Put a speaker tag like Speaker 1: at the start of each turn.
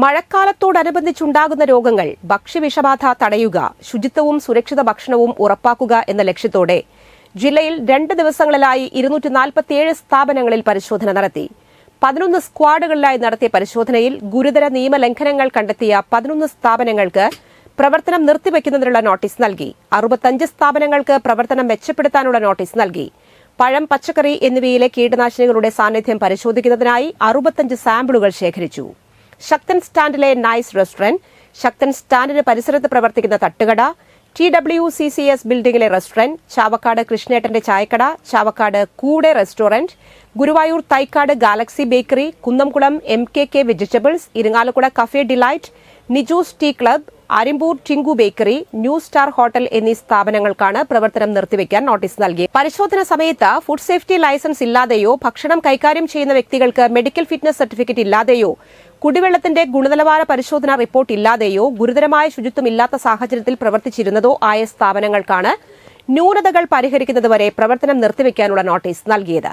Speaker 1: മഴക്കാലത്തോടനുബന്ധിച്ചുണ്ടാകുന്ന രോഗങ്ങൾ ഭക്ഷ്യവിഷബാധ തടയുക ശുചിത്വവും സുരക്ഷിത ഭക്ഷണവും ഉറപ്പാക്കുക എന്ന ലക്ഷ്യത്തോടെ ജില്ലയിൽ രണ്ട് ദിവസങ്ങളിലായി ഇരുന്നൂറ്റി നാൽപ്പത്തിയേഴ് സ്ഥാപനങ്ങളിൽ പരിശോധന നടത്തി. പതിനൊന്ന് സ്ക്വാഡുകളിലായി നടത്തിയ പരിശോധനയിൽ ഗുരുതര നിയമലംഘനങ്ങൾ കണ്ടെത്തിയ പതിനൊന്ന് സ്ഥാപനങ്ങൾക്ക് പ്രവർത്തനം നിർത്തിവെക്കുന്നതിനുള്ള നോട്ടീസ് നൽകി. അറുപത്തഞ്ച് സ്ഥാപനങ്ങൾക്ക് പ്രവർത്തനം മെച്ചപ്പെടുത്താനുള്ള നോട്ടീസ് നൽകി. പഴം പച്ചക്കറി എന്നിവയിലെ കീടനാശിനികളുടെ സാന്നിധ്യം പരിശോധിക്കുന്നതിനായി അറുപത്തഞ്ച് സാമ്പിളുകൾ ശേഖരിച്ചു. ശക്തൻ സ്റ്റാൻഡിലെ നൈസ് റെസ്റ്റോറന്റ് ശക്തൻ സ്റ്റാൻഡിന് പരിസരത്ത് പ്രവർത്തിക്കുന്ന തട്ടുകട T W C C S ബിൽഡിംഗിലെ restaurant Chavakkad കൃഷ്ണേട്ടന്റെ ചായക്കട ചാവക്കാട് കൂടെ restaurant Guruvayur Thaikkad galaxy bakery Kunnamkulam M K K vegetables Irinjalakuda cafe delight Niju's tea club Arimbur Tinku bakery new star hotel എന്നീ സ്ഥാപനങ്ങൾക്കാണ് പ്രവർത്തനം നിർത്തിവെക്കാൻ നോട്ടീസ് നൽകി. പരിശോധന സമയത്ത് ഫുഡ് സേഫ്റ്റി ലൈസൻസ് ഇല്ലാതെയോ ഭക്ഷണം കൈകാര്യം ചെയ്യുന്ന വ്യക്തികൾക്ക് മെഡിക്കൽ ഫിറ്റ്നസ് സർട്ടിഫിക്കറ്റ് ഇല്ലാതെയോ കുടിവെള്ളത്തിന്റെ ഗുണനിലവാര പരിശോധന റിപ്പോർട്ട് ഇല്ലാതെയോ ഗുരുതരമായ ശുചിത്വം ഇല്ലാത്ത സാഹചര്യത്തിൽ പ്രവർത്തിച്ചിരുന്നതോ ആയ സ്ഥാപനങ്ങൾക്കാണ് ന്യൂനതകൾ പരിഹരിക്കുന്നതുവരെ പ്രവർത്തനം നിർത്തിവെക്കാനുള്ള നോട്ടീസ് നൽകിയത്.